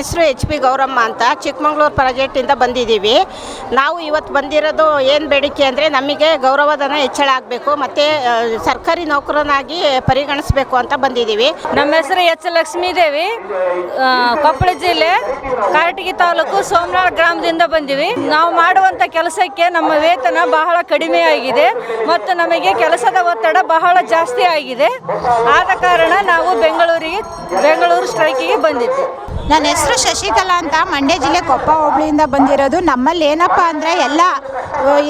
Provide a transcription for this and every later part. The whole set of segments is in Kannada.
ಹೆಸರು ಎಚ್ ಪಿ ಗೌರಮ್ಮ ಅಂತ ಚಿಕ್ಕಮಗಳೂರು ಪ್ರಾಜೆಕ್ಟಿಂದ ಬಂದಿದ್ದೀವಿ. ನಾವು ಇವತ್ತು ಬಂದಿರೋದು ಏನು ಬೇಡಿಕೆ ಅಂದರೆ ನಮಗೆ ಗೌರವಧನ ಹೆಚ್ಚಳ ಆಗಬೇಕು ಮತ್ತು ಸರ್ಕಾರಿ ನೌಕರನಾಗಿ ಪರಿಗಣಿಸಬೇಕು ಅಂತ ಬಂದಿದ್ದೀವಿ. ನಮ್ಮ ಹೆಸರು ಎಚ್ ಲಕ್ಷ್ಮೀದೇವಿ ಕೊಪ್ಪಳ ಜಿಲ್ಲೆ ಕಾರಟಗಿ ತಾಲೂಕು ಸೋಮನಾಳ್ ಗ್ರಾಮದಿಂದ ಬಂದಿವಿ. ನಾವು ಮಾಡುವಂಥ ಕೆಲಸಕ್ಕೆ ನಮ್ಮ ವೇತನ ಬಹಳ ಕಡಿಮೆ ಆಗಿದೆ ಮತ್ತು ನಮಗೆ ಕೆಲಸದ ಒತ್ತಡ ಬಹಳ ಜಾಸ್ತಿ ಆಗಿದೆ. ಆದ ಕಾರಣ ನಾವು ಬೆಂಗಳೂರಿಗೆ, ಬೆಂಗಳೂರು ಸ್ಟ್ರೈಕಿಗೆ ಬಂದಿದ್ದೆ ನನ್ನ ಹೆಸರು ಶಶಿಕಲಾ ಅಂತ. ಮಂಡ್ಯ ಜಿಲ್ಲೆ ಕೊಪ್ಪ ಹೋಬಳಿಯಿಂದ ಬಂದಿರೋದು. ನಮ್ಮಲ್ಲಿ ಏನಪ್ಪ ಅಂದರೆ ಎಲ್ಲ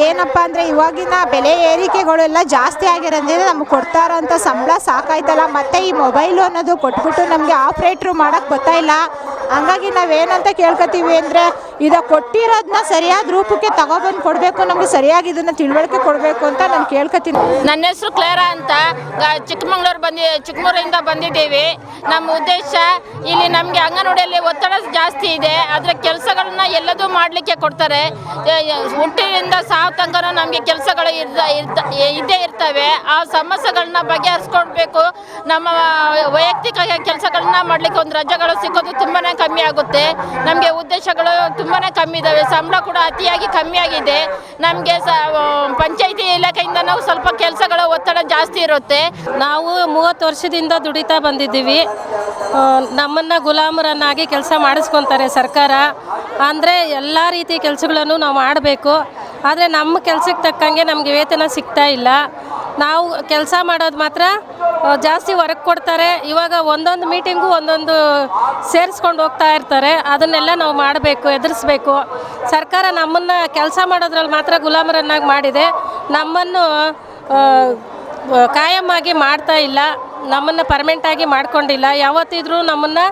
ಏನಪ್ಪ ಅಂದರೆ ಇವಾಗಿನ ಬೆಲೆ ಏರಿಕೆಗಳೆಲ್ಲ ಜಾಸ್ತಿ ಆಗಿರೋದ್ರಿಂದ ನಮ್ಗೆ ಕೊಡ್ತಾ ಇರೋಂಥ ಸಂಬಳ ಸಾಕಾಯ್ತಲ್ಲ. ಮತ್ತು ಈ ಮೊಬೈಲು ಅನ್ನೋದು ಕೊಟ್ಬಿಟ್ಟು ನಮಗೆ ಆಪ್ರೇಟ್ರು ಮಾಡೋಕ್ಕೆ ಗೊತ್ತಾ ಇಲ್ಲ. ಹಂಗಾಗಿ ನಾವೇನಂತ ಕೇಳ್ಕೊತೀವಿ ಅಂದರೆ ಇದು ಕೊಟ್ಟಿರೋದನ್ನ ಸರಿಯಾದ ರೂಪಕ್ಕೆ ತಗೊಬಂದು ಕೊಡಬೇಕು, ನಮಗೆ ಸರಿಯಾಗಿ ಇದನ್ನು ತಿಳುವಳಿಕೆ ಕೊಡಬೇಕು ಅಂತ ನಾನು ಕೇಳ್ಕೊತೀನಿ ನನ್ನ ಹೆಸರು ಕ್ಲೇರಾ ಅಂತ. ಚಿಕ್ಕಮಂಗ್ಳೂರು ಬಂದಿ ಚಿಕ್ಕಮಗಳೂರಿಂದ ಬಂದಿದ್ದೀವಿ. ನಮ್ಮ ಉದ್ದೇಶ ಇಲ್ಲಿ ನಮಗೆ ಅಂಗನವಾಡಿಯಲ್ಲಿ ಒತ್ತಡ ಜಾಸ್ತಿ ಇದೆ. ಅದರ ಕೆಲಸಗಳನ್ನ ಎಲ್ಲದೂ ಮಾಡಲಿಕ್ಕೆ ಕೊಡ್ತಾರೆ. ಹುಟ್ಟಿನಿಂದ ಸಾವು ತನಕ ನಮಗೆ ಕೆಲಸಗಳು ಇದೆ. ಇರ್ತವೆ ಆ ಸಮಸ್ಯೆಗಳನ್ನ ಬಗೆಹರಿಸ್ಕೊಳ್ಬೇಕು. ನಮ್ಮ ವೈಯಕ್ತಿಕ ಕೆಲಸಗಳನ್ನ ಮಾಡಲಿಕ್ಕೆ ಒಂದು ರಜೆಗಳು ಸಿಕ್ಕೋದು ತುಂಬಾ ಕಮ್ಮಿ ಆಗುತ್ತೆ. ನಮಗೆ ಉದ್ದೇಶಗಳು ತುಂಬಾ ಕಮ್ಮಿ ಇದ್ದಾವೆ ಸಂಬಳ ಕೂಡ ಅತಿಯಾಗಿ ಕಮ್ಮಿ ಆಗಿದೆ. ನಮಗೆ ಸ ಪಂಚಾಯಿತಿ ಇಲಾಖೆಯಿಂದ ನಾವು ಸ್ವಲ್ಪ ಕೆಲಸಗಳ ಒತ್ತಡ ಜಾಸ್ತಿ ಇರುತ್ತೆ. ನಾವು ಮೂವತ್ತು ವರ್ಷದಿಂದ ದುಡಿತಾ ಬಂದಿದ್ದೀವಿ. ನಮ್ಮನ್ನು ಗುಲಾಮರನ್ನಾಗಿ ಕೆಲಸ ಮಾಡಿಸ್ಕೊತಾರೆ ಸರ್ಕಾರ. ಅಂದರೆ ಎಲ್ಲ ರೀತಿ ಕೆಲಸಗಳನ್ನು ನಾವು ಮಾಡಬೇಕು. ಆದರೆ ನಮ್ಮ ಕೆಲಸಕ್ಕೆ ತಕ್ಕಂಗೆ ನಮಗೆ ವೇತನ ಸಿಗ್ತಾ ಇಲ್ಲ. ನಾವು ಕೆಲಸ ಮಾಡೋದು ಮಾತ್ರ ಜಾಸ್ತಿ ವರ್ಕ್ ಕೊಡ್ತಾರೆ. ಇವಾಗ ಒಂದೊಂದು ಮೀಟಿಂಗು ಒಂದೊಂದು ಸೇರಿಸ್ಕೊಂಡು ಹೋಗ್ತಾ ಇರ್ತಾರೆ. ಅದನ್ನೆಲ್ಲ ನಾವು ಮಾಡಬೇಕು ಎದುರಿಸ್ಬೇಕು. ಸರ್ಕಾರ ನಮ್ಮನ್ನು ಕೆಲಸ ಮಾಡೋದ್ರಲ್ಲಿ ಮಾತ್ರ ಗುಲಾಮರನ್ನಾಗಿ ಮಾಡಿದೆ. ನಮ್ಮನ್ನು ಆ, ಕಾಯಂ ಆಗಿ ಮಾಡ್ತಾ ಇಲ್ಲ. ನಮ್ಮನ್ನು ಪರ್ಮನೆಂಟಾಗಿ ಮಾಡ್ಕೊಂಡಿಲ್ಲ. ಯಾವತ್ತಿದ್ರೂ ನಮ್ಮನ್ನು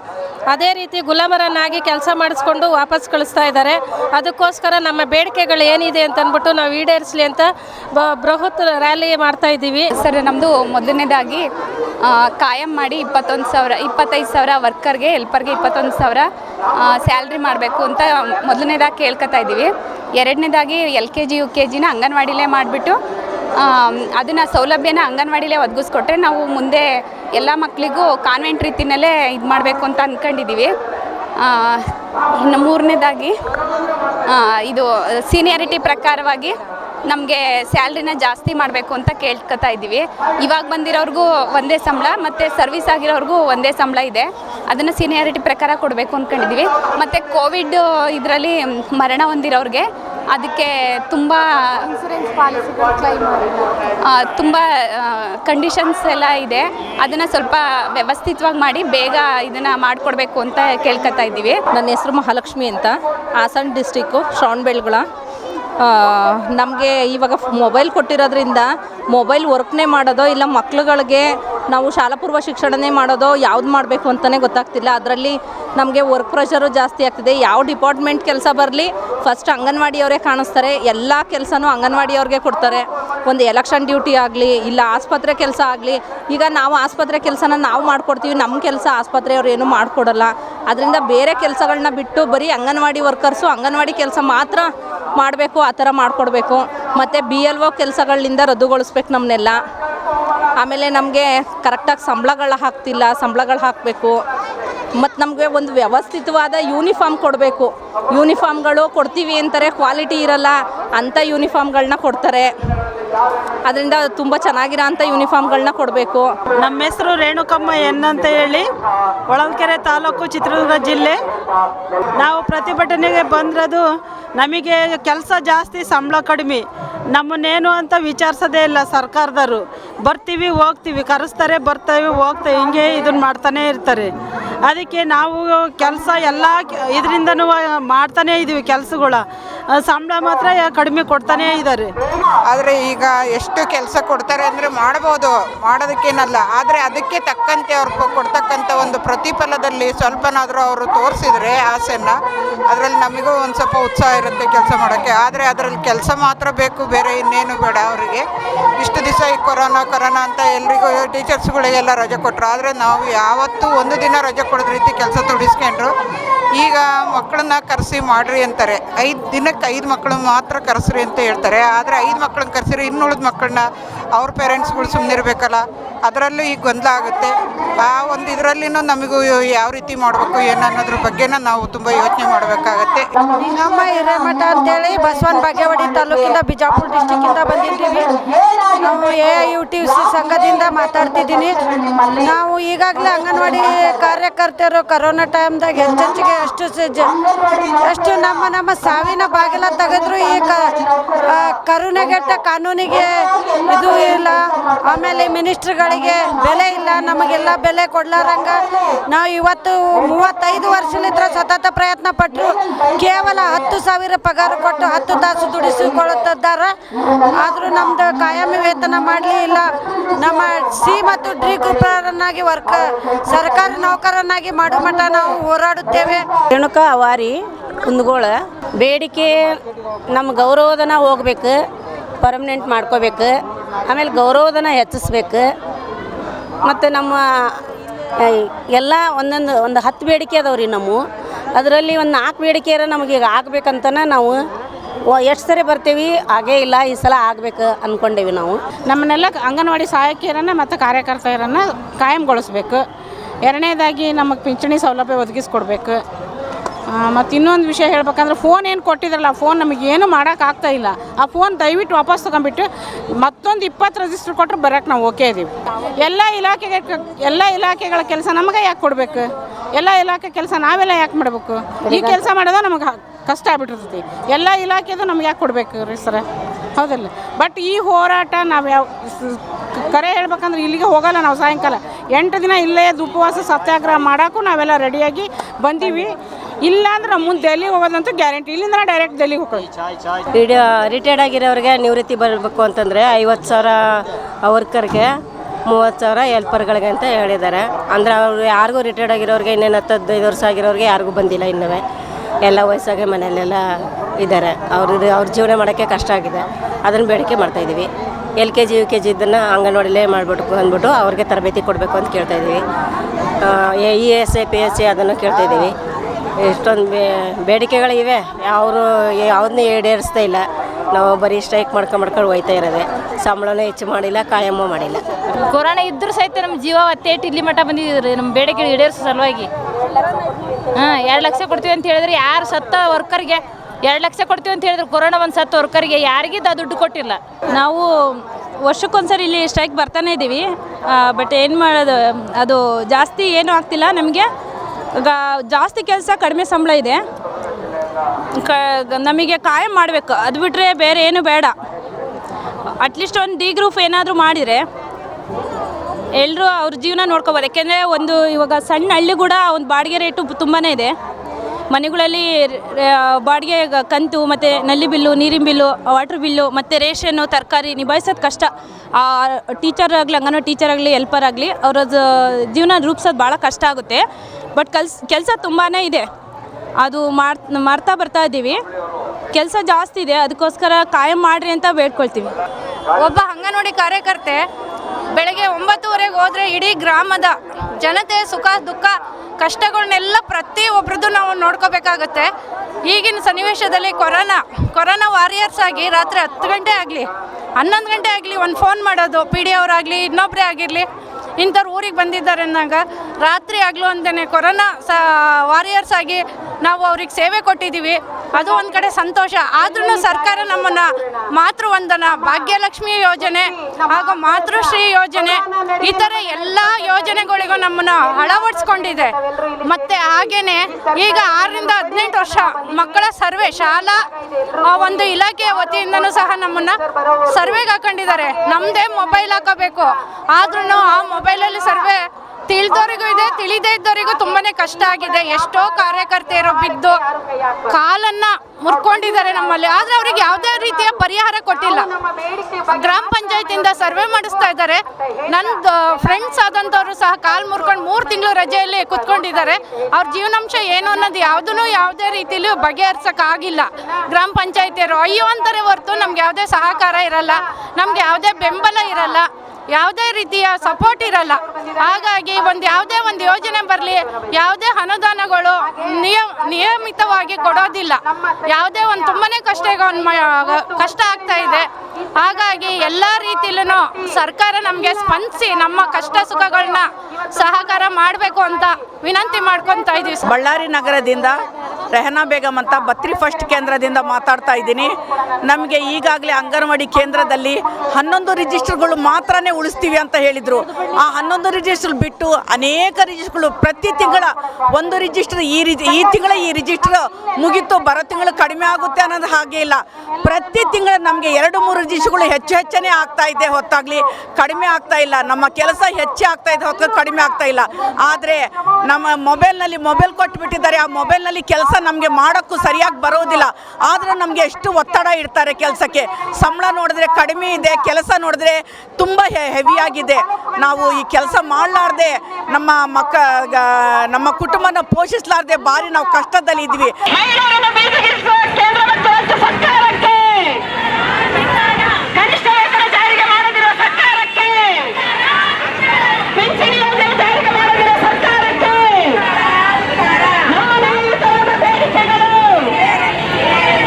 ಅದೇ ರೀತಿ ಗುಲಾಮರನ್ನಾಗಿ ಕೆಲಸ ಮಾಡಿಸ್ಕೊಂಡು ವಾಪಸ್ ಕಳಿಸ್ತಾ ಇದ್ದಾರೆ. ಅದಕ್ಕೋಸ್ಕರ ನಮ್ಮ ಬೇಡಿಕೆಗಳು ಏನಿದೆ ಅಂತ ಅಂದ್ಬಿಟ್ಟು ನಾವು ಈಡೇರಿಸಲಿ ಅಂತ ಬೃಹತ್ ರ್ಯಾಲಿ ಮಾಡ್ತಾ ಇದ್ದೀವಿ. ಸರ್ ನಮ್ಮದು ಮೊದಲನೇದಾಗಿ ಕಾಯಂ ಮಾಡಿ ಇಪ್ಪತ್ತೊಂದು ಸಾವಿರ, ಇಪ್ಪತ್ತೈದು ಸಾವಿರ ವರ್ಕರ್ಗೆ, ಹೆಲ್ಪರ್ಗೆ ಇಪ್ಪತ್ತೊಂದು ಸಾವಿರ ಸ್ಯಾಲ್ರಿ ಮಾಡಬೇಕು ಅಂತ ಮೊದಲನೇದಾಗಿ ಕೇಳ್ಕೊತಾ ಇದ್ದೀವಿ. ಎರಡನೇದಾಗಿ L K G, U K ಜಿನ ಅಂಗನವಾಡಿಲೇ ಮಾಡಿಬಿಟ್ಟು ಅದನ್ನು ಸೌಲಭ್ಯನ ಅಂಗನವಾಡಿಲೇ ಒದಗಿಸ್ಕೊಟ್ರೆ ನಾವು ಮುಂದೆ ಎಲ್ಲ ಮಕ್ಕಳಿಗೂ ಕಾನ್ವೆಂಟ್ ರೀತಿಯಲ್ಲೇ ಇದು ಮಾಡಬೇಕು ಅಂತ ಅಂದ್ಕೊಂಡಿದ್ದೀವಿ ಇನ್ನು ಮೂರನೇದಾಗಿ ಇದು ಸೀನಿಯಾರಿಟಿ ಪ್ರಕಾರವಾಗಿ ನಮಗೆ ಸ್ಯಾಲ್ರಿನ ಜಾಸ್ತಿ ಮಾಡಬೇಕು ಅಂತ ಕೇಳ್ಕೊತಾ ಇದ್ದೀವಿ. ಇವಾಗ ಬಂದಿರೋರ್ಗೂ ಒಂದೇ ಸಂಬಳ ಮತ್ತು ಸರ್ವಿಸ್ ಆಗಿರೋರ್ಗೂ ಒಂದೇ ಸಂಬಳ ಇದೆ. ಅದನ್ನು ಸೀನಿಯಾರಿಟಿ ಪ್ರಕಾರ ಕೊಡಬೇಕು ಅಂದ್ಕೊಂಡಿದ್ದೀವಿ ಮತ್ತು ಕೋವಿಡ್ ಇದರಲ್ಲಿ ಮರಣ ಹೊಂದಿರೋರಿಗೆ ಅದಕ್ಕೆ ತುಂಬ ಇನ್ಸೂರೆನ್ಸ್ ಪಾಲಿಸಿಗಳು ಕ್ಲೈಮ್ ತುಂಬ ಕಂಡೀಷನ್ಸ್ ಎಲ್ಲ ಇದೆ. ಅದನ್ನು ಸ್ವಲ್ಪ ವ್ಯವಸ್ಥಿತವಾಗಿ ಮಾಡಿ ಬೇಗ ಇದನ್ನು ಮಾಡಿಕೊಡ್ಬೇಕು ಅಂತ ಕೇಳ್ಕೊತಾ ಇದ್ದೀವಿ. ನನ್ನ ಹೆಸರು ಮಹಾಲಕ್ಷ್ಮಿ ಅಂತ. ಹಾಸನ ಡಿಸ್ಟಿಕ್ಕು ಶ್ರವಣಬೆಳಗೊಳ ನಮಗೆ ಇವಾಗ ಮೊಬೈಲ್ ಕೊಟ್ಟಿರೋದ್ರಿಂದ ಮೊಬೈಲ್ ವರ್ಕ್ನೇ ಮಾಡೋದೋ ಇಲ್ಲ ಮಕ್ಳುಗಳಿಗೆ ನಾವು ಶಾಲಾಪೂರ್ವ ಶಿಕ್ಷಣನೇ ಮಾಡೋದೋ ಯಾವ್ದು ಮಾಡಬೇಕು ಅಂತಲೇ ಗೊತ್ತಾಗ್ತಿಲ್ಲ. ಅದರಲ್ಲಿ ನಮಗೆ ವರ್ಕ್ ಪ್ರೆಷರು ಜಾಸ್ತಿ ಆಗ್ತಿದೆ. ಯಾವ ಡಿಪಾರ್ಟ್ಮೆಂಟ್ ಕೆಲಸ ಬರಲಿ ಫಸ್ಟ್ ಅಂಗನವಾಡಿಯವರೇ ಕಾಣಿಸ್ತಾರೆ. ಎಲ್ಲ ಕೆಲಸನೂ ಅಂಗನವಾಡಿಯವ್ರಿಗೆ ಕೊಡ್ತಾರೆ. ಒಂದು ಎಲೆಕ್ಷನ್ ಡ್ಯೂಟಿ ಆಗಲಿ, ಇಲ್ಲ ಆಸ್ಪತ್ರೆ ಕೆಲಸ ಆಗಲಿ, ಈಗ ನಾವು ಆಸ್ಪತ್ರೆ ಕೆಲಸನ ನಾವು ಮಾಡ್ಕೊಡ್ತೀವಿ ನಮ್ಮ ಕೆಲಸ ಆಸ್ಪತ್ರೆಯವ್ರು ಏನೂ ಮಾಡಿಕೊಡಲ್ಲ. ಅದರಿಂದ ಬೇರೆ ಕೆಲಸಗಳನ್ನ ಬಿಟ್ಟು ಬರೀ ಅಂಗನವಾಡಿ ವರ್ಕರ್ಸು ಅಂಗನವಾಡಿ ಕೆಲಸ ಮಾತ್ರ ಮಾಡಬೇಕು, ಆ ಥರ ಮಾಡಿಕೊಡ್ಬೇಕು. ಮತ್ತು ಬಿ ಎಲ್ ಒ ಕೆಲಸಗಳಿಂದ ರದ್ದುಗೊಳಿಸ್ಬೇಕು ನಮ್ಮನ್ನೆಲ್ಲ ಆಮೇಲೆ ನಮಗೆ ಕರೆಕ್ಟಾಗಿ ಸಂಬಳಗಳು ಹಾಕ್ತಿಲ್ಲ, ಸಂಬಳಗಳು ಹಾಕಬೇಕು. ಮತ್ತು ನಮಗೆ ಒಂದು ವ್ಯವಸ್ಥಿತವಾದ ಯೂನಿಫಾರ್ಮ್ ಕೊಡಬೇಕು. ಯೂನಿಫಾರ್ಮ್ಗಳು ಕೊಡ್ತೀವಿ ಅಂತಾರೆ, ಕ್ವಾಲಿಟಿ ಇರಲ್ಲ, ಅಂಥ ಯೂನಿಫಾರ್ಮ್ಗಳನ್ನ ಕೊಡ್ತಾರೆ. ಅದರಿಂದ ತುಂಬ ಚೆನ್ನಾಗಿರೋ ಅಂಥ ಯೂನಿಫಾರ್ಮ್ಗಳನ್ನ ಕೊಡಬೇಕು. ನಮ್ಮ ಹೆಸರು ರೇಣುಕಮ್ಮ ಎನ್ ಅಂತ ಹೇಳಿ. ಹೊಳಲ್ಕೆರೆ ತಾಲೂಕು ಚಿತ್ರದುರ್ಗ ಜಿಲ್ಲೆ. ನಾವು ಪ್ರತಿಭಟನೆಗೆ ಬಂದಿರೋದು ನಮಗೆ ಕೆಲಸ ಜಾಸ್ತಿ, ಸಂಬಳ ಕಡಿಮೆ. ನಮ್ಮನ್ನೇನು ಅಂತ ವಿಚಾರಿಸೋದೇ ಇಲ್ಲ ಸರ್ಕಾರದವರು. ಬರ್ತೀವಿ, ಹೋಗ್ತೀವಿ. ಕರೆಸ್ತಾರೆ ಬರ್ತೀವಿ ಹೋಗ್ತೀವಿ ಹಿಂಗೆ ಇದನ್ನ ಮಾಡ್ತಾನೆ ಇರ್ತಾರೆ. ಅದಕ್ಕೆ ನಾವು ಕೆಲಸ ಎಲ್ಲ ಇದರಿಂದನೂ ಮಾಡ್ತಾನೇ ಇದ್ದೀವಿ ಕೆಲಸಗಳ. ಸಂಬಳ ಮಾತ್ರ ಕಡಿಮೆ ಕೊಡ್ತಾನೇ ಇದ್ದಾರೆ ಆದರೆ ಈಗ ಎಷ್ಟು ಕೆಲಸ ಕೊಡ್ತಾರೆ ಅಂದರೆ ಮಾಡ್ಬೋದು, ಮಾಡೋದಕ್ಕೇನಲ್ಲ. ಆದರೆ ಅದಕ್ಕೆ ತಕ್ಕಂತೆ ಅವ್ರು ಕೊಡ್ತಕ್ಕಂಥ ಒಂದು ಪ್ರತಿಫಲದಲ್ಲಿ ಸ್ವಲ್ಪನಾದರೂ ಅವರು ತೋರಿಸಿದ್ರೆ ಆಸೆನ, ಅದರಲ್ಲಿ ನಮಗೂ ಒಂದು ಸ್ವಲ್ಪ ಉತ್ಸಾಹ ಇರುತ್ತೆ ಕೆಲಸ ಮಾಡೋಕ್ಕೆ. ಆದರೆ ಅದರಲ್ಲಿ ಕೆಲಸ ಮಾತ್ರ ಬೇಕು, ಬೇರೆ ಇನ್ನೇನು ಬೇಡ ಅವರಿಗೆ. ಇಷ್ಟು ದಿವಸ ಈ ಕೊರೋನಾ ಕೊರೋನಾ ಅಂತ ಎಲ್ರಿಗೂ ಟೀಚರ್ಸ್ಗಳಿಗೆಲ್ಲ ರಜೆ ಕೊಟ್ಟರು ಆದರೆ ನಾವು ಯಾವತ್ತೂ ಒಂದು ದಿನ ರಜೆ ಕೊಡೋದ್ ರೀತಿ ಕೆಲಸ ತೊಡಿಸ್ಕೊಂಡ್ರು. ಈಗ ಮಕ್ಕಳನ್ನ ಕರೆಸಿ ಮಾಡ್ರಿ ಅಂತಾರೆ. ಐದು ದಿನಕ್ಕೆ ದಿನಕ್ಕೆ ಐದು ಮಕ್ಕಳನ್ನ ಮಾತ್ರ ಕರೆಸ್ರಿ ಅಂತ ಹೇಳ್ತಾರೆ. ಆದರೆ ಐದು ಮಕ್ಕಳನ್ನ ಕರೆಸಿರಿ ಇನ್ನುಳಿದ ಮಕ್ಕಳನ್ನ ಅವ್ರ ಪೇರೆಂಟ್ಸ್ಗಳು ಸುಮ್ಮನಿರ್ಬೇಕಲ್ಲ ಅದರಲ್ಲೂ ಈಗ ಗೊಂದಲ ಆಗುತ್ತೆ. ಆ ಒಂದು ಇದರಲ್ಲಿನೂ ನಮಗೂ ಯಾವ ರೀತಿ ಮಾಡಬೇಕು ಏನು ಅನ್ನೋದ್ರ ಬಗ್ಗೆನ ನಾವು ತುಂಬ ಯೋಚನೆ ಮಾಡಬೇಕಾಗತ್ತೆ. ನಮ್ಮ ಹಿರೇಮಠ ಅಂತೇಳಿ ಬಸವನ ಬಾಗೇವಾಡಿ ತಾಲೂಕಿಂದ ಬಿಜಾಪುರ ಡಿಸ್ಟಿಕ್ಕಿಂದ ಬಂದಿದ್ದೀವಿ. ನಾವು A I U T C ಸಂಘದಿಂದ ಮಾತಾಡ್ತಿದ್ದೀನಿ. ನಾವು ಈಗಾಗಲೇ ಅಂಗನವಾಡಿ ಕಾರ್ಯಕರ್ತರು ಕರೋನಾ ಟೈಮ್ದಾಗ ಹೆಚ್ಚೆಚ್ಚಿಗೆ ಅಷ್ಟು ಅಷ್ಟು ನಮ್ಮ ನಮ್ಮ ಸಾವಿನ ಬಾಗಿಲ ತೆಗೆದ್ರು ಈ ಕರುಣೆಗೆಟ್ಟ ಕಾನೂನಿಗೆ ಇದು ಇಲ್ಲ. ಆಮೇಲೆ ಮಿನಿಸ್ಟ್ರ್ಗಳಿಗೆ ಬೆಲೆ ಇಲ್ಲ. ನಮಗೆಲ್ಲ ಬೆಲೆ ಕೊಡ್ಲಾರಂಗ. ನಾವು ಇವತ್ತು ಮೂವತ್ತೈದು ವರ್ಷದಿಂದ ಸತತ ಪ್ರಯತ್ನ ಪಟ್ಟರು ಕೇವಲ ಹತ್ತು ಸಾವಿರ ಪಗಾರ ಕೊಟ್ಟು ಹತ್ತು ತಾಸು ದುಡಿಸಿಕೊಳ್ಳುತ್ತಿದ್ದಾರ. ಆದರೂ ನಮ್ದು ಕಾಯಮಿ ವೇತನ ಮಾಡಲಿ ಇಲ್ಲ. ನಮ್ಮ ಸಿ ಮತ್ತು ಡಿ ಗ್ರೂಪರನ್ನಾಗಿ ವರ್ಕ, ಸರ್ಕಾರಿ ನೌಕರನ್ನಾಗಿ ಮಾಡೋ ಮಟ್ಟ ನಾವು ಹೋರಾಡುತ್ತೇವೆ. ರೇಣುಕಾ ಅವಾರಿ ಕುಂದಗೋಳ, ಬೇಡಿಕೆ ನಮ್ಮ ಗೌರವಧನ ಹೋಗ್ಬೇಕು. ಪರ್ಮನೆಂಟ್ ಮಾಡ್ಕೋಬೇಕು. ಆಮೇಲೆ ಗೌರವಧನ ಹೆಚ್ಚಿಸ್ಬೇಕು. ಮತ್ತು ನಮ್ಮ ಎಲ್ಲ ಒಂದೊಂದು, ಒಂದು ಹತ್ತು ಬೇಡಿಕೆ ಅದಾವೆ ರೀ ನಮ್ಮ. ಅದರಲ್ಲಿ ಒಂದು ನಾಲ್ಕು ಬೇಡಿಕೆಯರ ನಮಗೆ ಈಗ ಆಗ್ಬೇಕಂತನ ನಾವು ಎಷ್ಟು ಸರಿ ಬರ್ತೀವಿ, ಹಾಗೇ ಇಲ್ಲ, ಈ ಸಲ ಆಗಬೇಕು ಅಂದ್ಕೊಂಡೇವಿ ನಾವು. ನಮ್ಮನ್ನೆಲ್ಲ ಅಂಗನವಾಡಿ ಸಹಾಯಕಿಯರನ್ನು ಮತ್ತು ಕಾರ್ಯಕರ್ತೆಯರನ್ನು ಕಾಯಂಗೊಳಿಸ್ಬೇಕು. ಎರಡನೇದಾಗಿ ನಮಗೆ ಪಿಂಚಣಿ ಸೌಲಭ್ಯ ಒದಗಿಸ್ಕೊಡ್ಬೇಕು. ಮತ್ತು ಇನ್ನೊಂದು ವಿಷಯ ಹೇಳ್ಬೇಕಂದ್ರೆ ಫೋನ್ ಏನು ಕೊಟ್ಟಿದ್ರಲ್ಲ ಫೋನ್ ನಮಗೆ ಏನು ಮಾಡೋಕ್ಕಾಗ್ತಾ ಇಲ್ಲ. ಆ ಫೋನ್ ದಯವಿಟ್ಟು ವಾಪಸ್ ತೊಗೊಂಬಿಟ್ಟು ಮತ್ತೊಂದು ಇಪ್ಪತ್ತು ರಜಿಸ್ಟರ್ ಕೊಟ್ಟರೆ ಬರೋಕ್ಕೆ ನಾವು ಓಕೆ ಇದೀವಿ. ಎಲ್ಲ ಇಲಾಖೆಗೆ ಎಲ್ಲ ಇಲಾಖೆಗಳ ಕೆಲಸ ನಮಗೆ ಯಾಕೆ ಕೊಡಬೇಕು? ಎಲ್ಲ ಇಲಾಖೆ ಕೆಲಸ ನಾವೆಲ್ಲ ಯಾಕೆ ಮಾಡಬೇಕು? ಈ ಕೆಲಸ ಮಾಡೋದು ನಮಗೆ ಕಷ್ಟ ಆಗ್ಬಿಟ್ಟಿರ್ತೈತಿ. ಎಲ್ಲ ಇಲಾಖೆದು ನಮ್ಗೆ ಯಾಕೆ ಕೊಡಬೇಕು ರೀ ಸರ? ಹೌದಲ್ಲ? ಬಟ್ ಈ ಹೋರಾಟ ನಾವು ಯಾವ ಕರೆ ಹೇಳ್ಬೇಕಂದ್ರೆ ಇಲ್ಲಿಗೆ ಹೋಗಲ್ಲ ನಾವು ಸಾಯಂಕಾಲ. ಎಂಟು ದಿನ ಇಲ್ಲೇ ಉಪವಾಸ ಸತ್ಯಾಗ್ರಹ ಮಾಡೋಕ್ಕೂ ನಾವೆಲ್ಲ ರೆಡಿಯಾಗಿ ಬಂದೀವಿ. ಇಲ್ಲ ಅಂದ್ರೆ ನಮ್ಮ ಮುಂದೆ ಡೆಲ್ಲಿಗೆ ಹೋಗೋದಂತೂ ಗ್ಯಾರಂಟಿ ಇಲ್ಲಿಂದ ಡೈರೆಕ್ಟ್ ಡೆಲ್ಲಿಗೆ ಹೋಗೋದು ರಿಟೈರ್ಡ್ ಆಗಿರೋರಿಗೆ ನಿವೃತ್ತಿ ಬರಬೇಕು ಅಂತಂದರೆ ಐವತ್ತು ಸಾವಿರ ವರ್ಕರ್ಗೆ ಮೂವತ್ತು ಸಾವಿರ ಹೆಲ್ಪರ್ಗಳಿಗೆ ಅಂತ ಹೇಳಿದ್ದಾರೆ. ಅಂದರೆ ಅವರು ಯಾರಿಗೂ ರಿಟೈರ್ಡ್ ಆಗಿರೋರಿಗೆ ಇನ್ನೇನು ಹತ್ತು, ಹದಿನೈದು ವರ್ಷ ಆಗಿರೋರಿಗೆ ಯಾರಿಗೂ ಬಂದಿಲ್ಲ ಇನ್ನೂ ಎಲ್ಲ ವಯಸ್ಸಾಗೆ ಮನೆಯಲ್ಲೆಲ್ಲ ಇದ್ದಾರೆ. ಅವ್ರ ಅವ್ರ ಜೀವನ ಮಾಡೋಕ್ಕೆ ಕಷ್ಟ ಆಗಿದೆ. ಅದನ್ನು ಬೇಡಿಕೆ ಮಾಡ್ತಾಯಿದ್ದೀವಿ L K G, U K G ಇದನ್ನು ಅಂಗನವಾಡಿಲೇ ಮಾಡಿಬಿಟ್ಟು ಅಂದ್ಬಿಟ್ಟು ಅವ್ರಿಗೆ ತರಬೇತಿ ಕೊಡಬೇಕು ಅಂತ ಕೇಳ್ತಾಯಿದ್ದೀವಿ E, S I P, S, C ಅದನ್ನು ಕೇಳ್ತಾಯಿದ್ದೀವಿ ಎಷ್ಟೊಂದು ಬೇ ಬೇಡಿಕೆಗಳಿವೆ. ಅವರು ಯಾವುದನ್ನೇ ಈಡೇರಿಸ್ತಾ ಇಲ್ಲ. ನಾವು ಬರೀ ಸ್ಟ್ರೈಕ್ ಮಾಡ್ಕೊಂಡು ಮಾಡ್ಕೊಂಡು ಹೋಯ್ತಾ ಇರೋದೆ. ಸಂಬಳನೂ ಹೆಚ್ಚು ಮಾಡಿಲ್ಲ ಕಾಯಮ್ಮ ಮಾಡಿಲ್ಲ. ಕೊರೋನಾ ಇದ್ರೂ ಸಹಿತ ನಮ್ಮ ಜೀವ ಒತ್ತೇಟ್ ಇಲ್ಲಿ ಮಠ ಬಂದಿದ್ದೀರಿ ನಮ್ಮ ಬೇಡಿಕೆ ಈಡೇರಿಸೋ ಸಲುವಾಗಿ. ಹಾಂ ಎರಡು ಲಕ್ಷ ಕೊಡ್ತೀವಿ ಅಂತ ಹೇಳಿದ್ರೆ ಯಾರು ಸತ್ತ ವರ್ಕರ್ಗೆ ಎರಡು ಲಕ್ಷ ಕೊಡ್ತೀವಿ ಅಂತ ಹೇಳಿದ್ರೆ ಕೊರೋನಾ ಒಂದು ಸತ್ತ ವರ್ಕರ್ಗೆ ಯಾರಿಗೂ ದ ದುಡ್ಡು ಕೊಟ್ಟಿಲ್ಲ. ನಾವು ವರ್ಷಕ್ಕೊಂದ್ಸರಿ ಇಲ್ಲಿ ಸ್ಟ್ರೈಕ್ ಬರ್ತಾನೆ ಇದ್ದೀವಿ ಬಟ್ ಏನು ಮಾಡೋದು ಅದು ಜಾಸ್ತಿ ಏನೂ ಆಗ್ತಿಲ್ಲ ನಮಗೆ. ಜಾಸ್ತಿ ಕೆಲಸ ಕಡಿಮೆ ಸಂಬಳ ಇದೆ. ಕ, ನಮಗೆ ಕಾಯಂ ಮಾಡಬೇಕು. ಅದು ಬಿಟ್ಟರೆ ಬೇರೆ ಏನು ಬೇಡ. ಅಟ್ಲೀಸ್ಟ್ ಒಂದು ಡಿ ಗ್ರೂಪ್ ಏನಾದರೂ ಮಾಡಿದರೆ ಎಲ್ಲರೂ ಅವ್ರ ಜೀವನ ನೋಡ್ಕೋಬೋದು. ಯಾಕೆಂದರೆ ಒಂದು ಇವಾಗ ಸಣ್ಣ ಹಳ್ಳಿ ಕೂಡ ಒಂದು ಬಾಡಿಗೆ ರೇಟು ತುಂಬಾ ಇದೆ. ಮನೆಗಳಲ್ಲಿ ಬಾಡಿಗೆ ಕಂತು ಮತ್ತು ನಲ್ಲಿ ಬಿಲ್ಲು, ನೀರಿನ ಬಿಲ್ಲು ವಾಟ್ರ್ ಬಿಲ್ಲು, ಮತ್ತು ರೇಷನ್ನು, ತರಕಾರಿ ನಿಭಾಯಿಸೋದು ಕಷ್ಟ. ಆ ಟೀಚರ್ ಆಗಲಿ, ಅಂಗನವಾಡಿ ಟೀಚರ್ ಆಗಲಿ ಹೆಲ್ಪರ್ ಆಗಲಿ ಅವ್ರ ಜೀವನ ರೂಪಿಸೋದು ಭಾಳ ಕಷ್ಟ ಆಗುತ್ತೆ. ಬಟ್ ಕಲ್ಸ್, ಕೆಲಸ ತುಂಬಾ ಇದೆ. ಅದು ಮಾಡ್ ಮಾಡ್ತಾ ಬರ್ತಾ ಇದ್ದೀವಿ. ಕೆಲಸ ಜಾಸ್ತಿ ಇದೆ. ಅದಕ್ಕೋಸ್ಕರ ಕಾಯಂ ಮಾಡಿರಿ ಅಂತ ಬೇಡ್ಕೊಳ್ತೀವಿ. ಒಬ್ಬ ಅಂಗನವಾಡಿ ಕಾರ್ಯಕರ್ತೆ ಬೆಳಗ್ಗೆ ಒಂಬತ್ತುವರೆಗೆ ಹೋದರೆ ಇಡೀ ಗ್ರಾಮದ ಜನತೆ ಸುಖ, ದುಃಖ, ಕಷ್ಟಗಳನ್ನೆಲ್ಲ ಪ್ರತಿ ಒಬ್ರದ್ದು ನಾವು ನೋಡ್ಕೋಬೇಕಾಗತ್ತೆ. ಈಗಿನ ಸನ್ನಿವೇಶದಲ್ಲಿ ಕೊರೋನಾ ಕೊರೋನಾ ವಾರಿಯರ್ಸ್ ಆಗಿ ರಾತ್ರಿ ಹತ್ತು ಗಂಟೆ ಆಗಲಿ, ಹನ್ನೊಂದು ಗಂಟೆ ಆಗಲಿ ಒಂದು ಫೋನ್ ಮಾಡೋದು ಪಿ ಡಿ ಅವರಾಗಲಿ ಇನ್ನೊಬ್ಬರೇ ಆಗಿರಲಿ, ಇಂಥವ್ರು ಊರಿಗೆ ಬಂದಿದ್ದಾರೆ ಅಂದಾಗ ರಾತ್ರಿ ಆಗಲೂ ಅಂತಲೇ ಕೊರೋನಾ ಸಾ ವಾರಿಯರ್ಸ್ ಆಗಿ ನಾವು ಅವ್ರಿಗೆ ಸೇವೆ ಕೊಟ್ಟಿದ್ದೀವಿ. ಅದು ಒಂದು ಕಡೆ ಸಂತೋಷ. ಆದ್ರೂ ಸರ್ಕಾರ ನಮ್ಮನ್ನು ಮಾತೃವಂದನ, ಭಾಗ್ಯಲಕ್ಷ್ಮಿ ಯೋಜನೆ ಹಾಗೂ ಮಾತೃಶ್ರೀ ಯೋಜನೆ ಈ ಎಲ್ಲ ಯೋಜನೆಗಳಿಗೂ ನಮ್ಮನ್ನು ಅಳವಡಿಸ್ಕೊಂಡಿದೆ. ಮತ್ತು ಹಾಗೇನೆ ಈಗ ಆರರಿಂದ ಹದಿನೆಂಟು ವರ್ಷ ಮಕ್ಕಳ ಸರ್ವೆ, ಶಾಲಾ, ಆ ಒಂದು ಇಲಾಖೆಯ ವತಿಯಿಂದನೂ ಸಹ ನಮ್ಮನ್ನು ಸರ್ವೆಗೆ ಹಾಕೊಂಡಿದ್ದಾರೆ. ನಮ್ಮದೇ ಮೊಬೈಲ್ ಹಾಕೋಬೇಕು. ಆದ್ರೂ ಆ ಮೊಬೈಲಲ್ಲಿ ಸರ್ವೆ ತಿಳಿದವರಿಗೂ ಇದೆ ತಿಳಿದೇ ಇದ್ದವರಿಗೂ ತುಂಬಾನೇ ಕಷ್ಟ ಆಗಿದೆ. ಎಷ್ಟೋ ಕಾರ್ಯಕರ್ತೆಯರು ಬಿದ್ದು ಕಾಲನ್ನ ಮುರ್ಕೊಂಡಿದ್ದಾರೆ ನಮ್ಮಲ್ಲಿ. ಆದ್ರೆ ಅವ್ರಿಗೆ ಯಾವುದೇ ರೀತಿಯ ಪರಿಹಾರ ಕೊಟ್ಟಿಲ್ಲ. ಗ್ರಾಮ ಪಂಚಾಯತಿಯಿಂದ ಸರ್ವೆ ಮಾಡಿಸ್ತಾ ಇದ್ದಾರೆ. ನನ್ನ ಫ್ರೆಂಡ್ಸ್ ಆದಂಥವ್ರು ಸಹ ಕಾಲು ಮುರ್ಕೊಂಡು ಮೂರು ತಿಂಗಳು ರಜೆಯಲ್ಲಿ ಕುತ್ಕೊಂಡಿದ್ದಾರೆ. ಅವ್ರ ಜೀವನಾಂಶ ಏನು ಅನ್ನೋದು ಯಾವುದೂ ಯಾವುದೇ ರೀತಿಲೂ ಬಗೆಹರಿಸೋಕ್ಕಾಗಿಲ್ಲ ಗ್ರಾಮ ಪಂಚಾಯತಿಯರು ಅಯ್ಯೋ ಅಂತಾರೆ ಹೊರತು ನಮ್ಗೆ ಯಾವುದೇ ಸಹಕಾರ ಇರಲ್ಲ. ನಮ್ಗೆ ಯಾವುದೇ ಬೆಂಬಲ ಇರಲ್ಲ. ಯಾವುದೇ ರೀತಿಯ ಸಪೋರ್ಟ್ ಇರಲ್ಲ. ಹಾಗಾಗಿ ಒಂದು ಯಾವುದೇ ಒಂದು ಯೋಜನೆ ಬರಲಿ ಯಾವುದೇ ಅನುದಾನಗಳು ನಿಯ ನಿಯಮಿತವಾಗಿ ಕೊಡೋದಿಲ್ಲ. ಯಾವುದೇ ಒಂದು ತುಂಬಾನೇ ಕಷ್ಟ ಒಂದು ಕಷ್ಟ ಆಗ್ತಾ ಇದೆ. ಹಾಗಾಗಿ ಎಲ್ಲ ರೀತಿಲೂ ಸರ್ಕಾರ ನಮಗೆ ಸ್ಪಂದಿಸಿ ನಮ್ಮ ಕಷ್ಟ ಸುಖಗಳನ್ನ ಸಹಕಾರ ಮಾಡಬೇಕು ಅಂತ ವಿನಂತಿ ಮಾಡ್ಕೊತಾ ಇದೀವಿ ಬಳ್ಳಾರಿ ನಗರದಿಂದ ರೆಹನಾ ಬೇಗಂ ಅಂತ ಬತ್ರಿ ಫಸ್ಟ್ ಕೇಂದ್ರದಿಂದ ಮಾತಾಡ್ತಾ ಇದ್ದೀನಿ. ನಮಗೆ ಈಗಾಗಲೇ ಅಂಗನವಾಡಿ ಕೇಂದ್ರದಲ್ಲಿ ಹನ್ನೊಂದು ರಿಜಿಸ್ಟರ್ಗಳು ಮಾತ್ರನೇ ಉಳಿಸ್ತೀವಿ ಅಂತ ಹೇಳಿದರು. ಆ ಹನ್ನೊಂದು ರಿಜಿಸ್ಟರ್ ಬಿಟ್ಟು ಅನೇಕ ರಿಜಿಸ್ಟರ್ಗಳು ಪ್ರತಿ ತಿಂಗಳ ಒಂದು ರಿಜಿಸ್ಟರ್ ಈ ರಿಜಿ, ಈ ತಿಂಗಳ ಈ ರಿಜಿಸ್ಟರ್ ಮುಗೀತು, ಬರೋ ತಿಂಗಳು ಕಡಿಮೆ ಆಗುತ್ತೆ ಅನ್ನೋದು ಹಾಗೆ ಇಲ್ಲ. ಪ್ರತಿ ತಿಂಗಳು ನಮಗೆ ಎರಡು, ಮೂರು ರಿಜಿಸ್ಟರ್ಗಳು ಹೆಚ್ಚು ಹೆಚ್ಚನೇ ಆಗ್ತಾ ಇದೆ ಹೊತ್ತಾಗಲಿ, ಕಡಿಮೆ ಆಗ್ತಾ ಇಲ್ಲ. ನಮ್ಮ ಕೆಲಸ ಹೆಚ್ಚು ಆಗ್ತಾ ಇದೆ ಹೊತ್ತು ಕಡಿಮೆ ಆಗ್ತಾ ಇಲ್ಲ. ಆದರೆ ನಮ್ಮ ಮೊಬೈಲ್ನಲ್ಲಿ ಮೊಬೈಲ್ ಕೊಟ್ಬಿಟ್ಟಿದ್ದಾರೆ. ಆ ಮೊಬೈಲ್ನಲ್ಲಿ ಕೆಲಸ ನಮಗೆ ಮಾಡೋಕ್ಕೂ ಸರಿಯಾಗಿ ಬರೋದಿಲ್ಲ. ಆದರೂ ನಮಗೆ ಎಷ್ಟು ಒತ್ತಡ ಇಡ್ತಾರೆ ಕೆಲಸಕ್ಕೆ. ಸಂಬಳ ನೋಡಿದ್ರೆ ಕಡಿಮೆ ಇದೆ, ಕೆಲಸ ನೋಡಿದ್ರೆ ತುಂಬ ಹೆವಿಯಾಗಿದೆ ನಾವು ಈ ಕೆಲಸ ಮಾಡಲಾರ್ದೆ, ನಮ್ಮ ಮಕ್ಕ ನಮ್ಮ ಕುಟುಂಬನ ಪೋಷಿಸಲಾರ್ದೆ ಭಾರಿ ನಾವು ಕಷ್ಟದಲ್ಲಿ ಇದ್ವಿ